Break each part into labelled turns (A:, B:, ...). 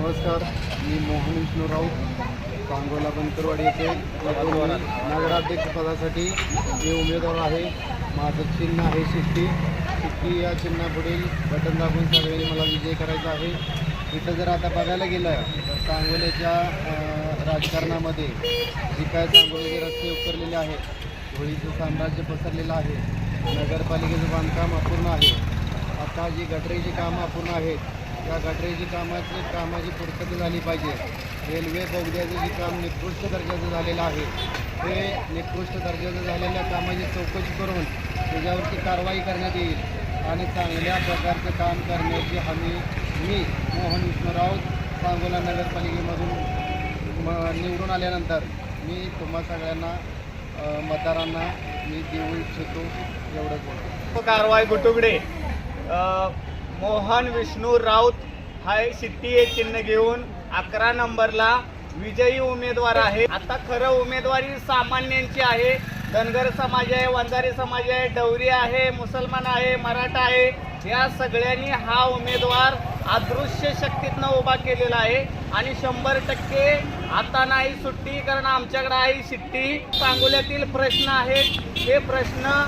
A: नमस्कार मी मोहन विष्णू राऊत सांगोला बनकरवाडी येथे नगराध्यक्षपदासाठी मी उमेदवार आहे. माझं चिन्ह आहे शिट्टी. शिट्टी या चिन्हापुढील बटन दाबून सगळ्यांनी मला विजय करायचा आहे. इथं जर आता बघायला गेलं तर सांगोल्याच्या राजकारणामध्ये जी काय सांगोल्याचे रस्ते उतरलेले आहेत होळीचं साम्राज्य पसरलेलं आहे नगरपालिकेचं बांधकाम अपूर्ण आहे. आता जी गटरीची कामं अपूर्ण आहेत त्या गटरेची कामाची कामाची पूर्तता झाली पाहिजे. रेल्वे बोगद्याचं जे काम निकृष्ट दर्जाचं झालेलं आहे ते निकृष्ट दर्जाचं झालेल्या कामाची चौकशी करून त्याच्यावरती कारवाई करण्यात येईल आणि चांगल्या प्रकारचं काम करण्याची हमी मी मोहन विष्णूराव सांगोला नगरपालिकेमधून म- निवडून आल्यानंतर मी तुम्हा सगळ्यांना मतदारांना मी देऊ इच्छितो एवढंच बोलतो.
B: कारवाई गुटुकडे मोहन विष्णू राऊत हा शिट्टी हे चिन्ह घेऊन अकरा नंबरला विजयी उमेदवार आहे. आता खरं उमेदवारी सामान्यांची आहे. धनगर समाज आहे वंजारी समाज आहे डवरी आहे मुसलमान आहे मराठा आहे. या सगळ्यांनी हा उमेदवार अदृश्य शक्तीतनं उभा केलेला आहे. आणि शंभर टक्के आता नाही सुट्टी कारण आमच्याकडे आहे शिट्टी सांगोल्यातील प्रश्न आहेत. हे प्रश्न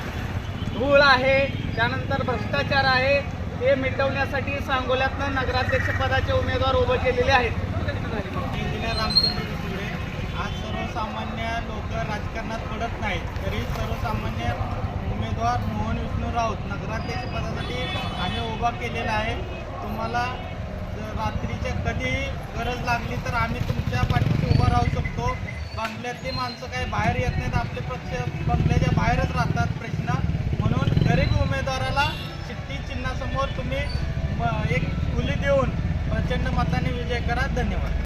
B: धूळ आहे. त्यानंतर भ्रष्टाचार आहे. ते मिटवण्यासाठी सांगोल्यातनं नगराध्यक्ष पदाचे उमेदवार उभे केलेले आहेत.
C: इंजिनियर रामचंद्र दुसरे आज सर्वसामान्य लोक राजकारणात पडत नाहीत. तरी सर्वसामान्य उमेदवार मोहन विष्णू राऊत नगराध्यक्ष पदासाठी आम्ही उभा केलेला आहे. तुम्हाला जर रात्रीच्या कधीही गरज लागली तर आम्ही तुमच्या पाठीशी उभा राहू शकतो. बंगल्यातली माणसं काही बाहेर येत नाहीत. आपले पक्ष बंगल्याच्या बाहेरच राहतात प्रश्न. म्हणून गरीब उमेदवारांना समोर तुम्ही एक खुली देऊन प्रचंड मताने विजय करा. धन्यवाद.